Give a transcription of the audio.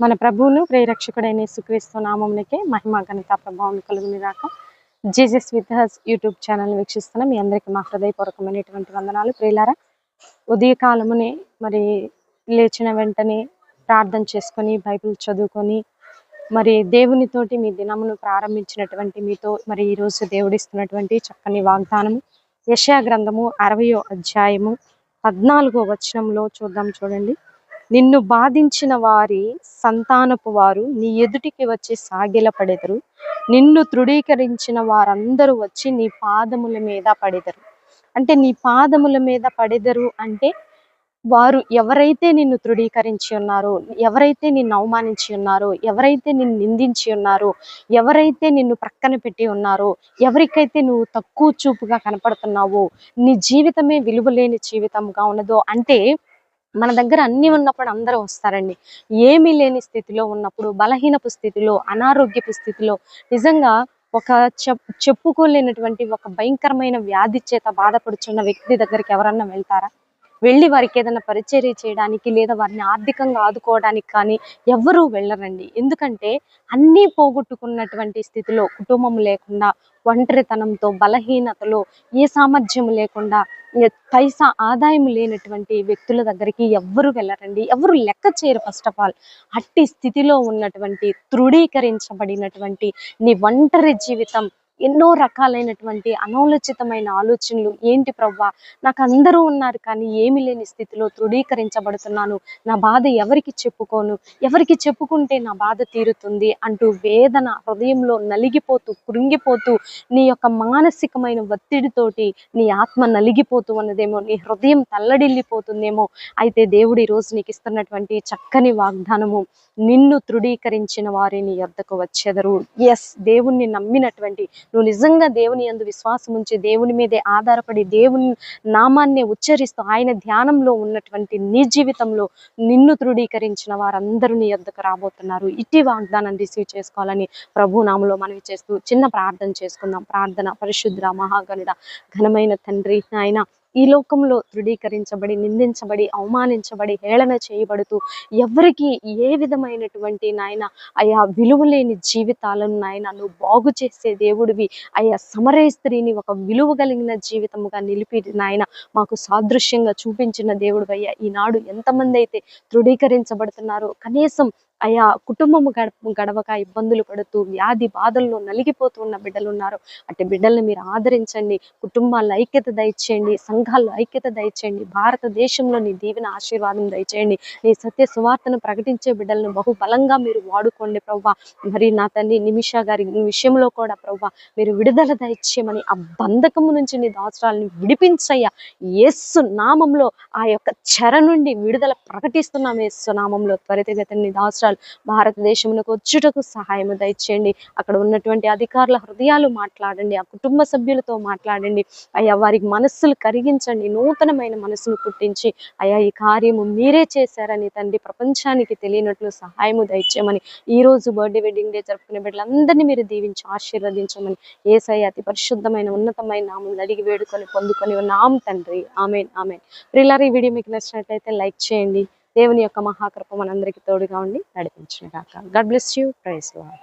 మన ప్రభువును ప్రేరక్షకుడైన సుక్రీస్తు నామంలోకి మహిమ గణిత ప్రభావం కలుగుని రాక Jesus with us YouTube channel వీక్షిస్తున్న మీ అందరికీ మా హృదయపూర్వకమైనటువంటి వందనాలు. ప్రియులారా ఉదయకాలమునే మరి లేచిన వెంటనే ప్రార్థన చేసుకొని బైబిల్ చదువుకొని మరి దేవునితోటి మీ దినమును ప్రారంభించినటువంటి మీతో మరి ఈరోజు దేవుడిస్తున్నటువంటి చక్కని వాగ్దానము. యశా గ్రంథము అరవయో అధ్యాయము పద్నాలుగో వచనంలో చూద్దాం చూడండి. నిన్ను బాధించిన వారి సంతానపు వారు నీ ఎదుటికి వచ్చి సాగిల పడెదరు. నిన్ను తృఢీకరించిన వారందరూ వచ్చి నీ పాదముల మీద పడెదరు. అంటే నీ పాదముల మీద పడెదరు అంటే వారు ఎవరైతే నిన్ను తృఢీకరించి ఉన్నారో ఎవరైతే నిన్ను అవమానించి ఉన్నారో ఎవరైతే నిన్ను నిందించి ఉన్నారో ఎవరైతే నిన్ను ప్రక్కన పెట్టి ఉన్నారో ఎవరికైతే నువ్వు తక్కువ చూపుగా కనపడుతున్నావో నీ జీవితమే విలువలేని జీవితంగా ఉన్నదో అంటే మన దగ్గర అన్ని ఉన్నప్పుడు అందరూ వస్తారండి. ఏమీ లేని స్థితిలో ఉన్నప్పుడు బలహీనపు స్థితిలో అనారోగ్యపు స్థితిలో నిజంగా ఒక చెప్ చెప్పుకోలేనటువంటి ఒక భయంకరమైన వ్యాధి చేత బాధపడుచున్న వ్యక్తి దగ్గరికి ఎవరన్నా వెళ్తారా? వెళ్ళి వారికి ఏదైనా పరిచర్య చేయడానికి లేదా వారిని ఆర్థికంగా ఆదుకోవడానికి కానీ ఎవ్వరూ వెళ్ళరండి. ఎందుకంటే అన్నీ పోగొట్టుకున్నటువంటి స్థితిలో కుటుంబం లేకుండా ఒంటరితనంతో బలహీనతలో ఏ సామర్థ్యం లేకుండా పైసా ఆదాయం లేనటువంటి వ్యక్తుల దగ్గరికి ఎవ్వరు వెళ్ళరండి. ఎవరు లెక్క చేయరు ఫస్ట్ ఆఫ్ ఆల్ అట్టి స్థితిలో ఉన్నటువంటి తృఢీకరించబడినటువంటి నీ ఒంటరి జీవితం ఎన్నో రకాలైనటువంటి అనౌలచితమైన ఆలోచనలు. ఏంటి ప్రవ్వా? నాకు అందరూ ఉన్నారు కానీ ఏమి లేని స్థితిలో తృఢీకరించబడుతున్నాను నా బాధ ఎవరికి చెప్పుకోను? ఎవరికి చెప్పుకుంటే నా బాధ తీరుతుంది అంటూ వేదన హృదయంలో నలిగిపోతూ కృంగిపోతూ నీ యొక్క మానసికమైన ఒత్తిడితోటి నీ ఆత్మ నలిగిపోతూ ఉన్నదేమో నీ హృదయం తల్లడిల్లిపోతుందేమో. అయితే దేవుడు ఈరోజు రోజు నీకు ఇస్తున్నటువంటి చక్కని వాగ్దానము నిన్ను తృఢీకరించిన వారిని ఎద్దకు వచ్చేదరు వచ్చెదరు. ఎస్ దేవుణ్ణి నమ్మినటువంటి నువ్వు నిజంగా దేవుని అందు విశ్వాసం ఉంచి దేవుని మీదే ఆధారపడి దేవుని నామాన్ని ఉచ్చరిస్తూ ఆయన ధ్యానంలో ఉన్నటువంటి నీ జీవితంలో నిన్ను తృఢీకరించిన వారందరూ నీ యొద్దకు రాబోతున్నారు. ఇట్టి వాగ్దానం రిసీవ్ చేసుకోవాలని ప్రభు నామలో మనవి చేస్తూ చిన్న ప్రార్థన చేసుకుందాం. ప్రార్థన పరిశుద్ర మహాగణుడ ఘనమైన తండ్రి ఆయన ఈ లోకంలో దృఢీకరించబడి నిందించబడి అవమానించబడి హేళన చేయబడుతూ ఎవరికి ఏ విధమైనటువంటి నాయన అయా విలువలేని జీవితాలను నాయన నువ్వు బాగు చేసే దేవుడివి. అయా సమరే స్త్రీని ఒక విలువ కలిగిన జీవితముగా నిలిపి నాయన మాకు సాదృశ్యంగా చూపించిన దేవుడు అయ్యా ఈనాడు ఎంతమంది అయితే దృఢీకరించబడుతున్నారో కనీసం అయా కుటుంబము గడప గడవక ఇబ్బందులు పడుతూ వ్యాధి బాధల్లో నలిగిపోతున్న బిడ్డలు ఉన్నారు అట్టి బిడ్డల్ని మీరు ఆదరించండి. కుటుంబాల్లో ఐక్యత దయచేయండి. సంఘాల్లో ఐక్యత దయచేయండి. భారతదేశంలో నీ దీవెన ఆశీర్వాదం దయచేయండి. నీ సత్య సువార్తను ప్రకటించే బిడ్డలను బహుబలంగా మీరు వాడుకోండి ప్రవ్వా. మరి నా తండ్రి నిమిష గారి విషయంలో కూడా ప్రవ్వా మీరు విడుదల దయచేయమని ఆ బంధకము నుంచి నీ దాసరాలను విడిపించయ్యా. ఎస్సు నామంలో ఆ యొక్క చెర నుండి విడుదల ప్రకటిస్తున్నాం ఎస్సు నామంలో. త్వరితగతిని నీ రాష్ట్రాలు భారతదేశంలోకి వచ్చుటకు సహాయము దయచేయండి. అక్కడ ఉన్నటువంటి అధికారుల హృదయాలు మాట్లాడండి ఆ కుటుంబ సభ్యులతో మాట్లాడండి. అయ్యా వారికి మనస్సులు కరిగించండి నూతనమైన మనసును పుట్టించి. అయ్యా ఈ కార్యము మీరే చేశారని తండ్రి ప్రపంచానికి తెలియనట్లు సహాయము దయచేయమని ఈ రోజు బర్త్డే వెడ్డింగ్ డే జరుపుకునే బిడ్డలందరినీ మీరు దీవించి ఆశీర్వదించమని ఏసై అతి పరిశుద్ధమైన ఉన్నతమైన నామం అడిగి వేడుకొని పొందుకొని ఉన్నాం తండ్రి. Amen amen. ప్రిల్లర్ ఈ వీడియో మీకు నచ్చినట్లయితే లైక్ చేయండి దేవుని యొక్క మహాకృప మనందరికీ తోడుగా ఉండి నడిపించిన కాక God bless you praise lord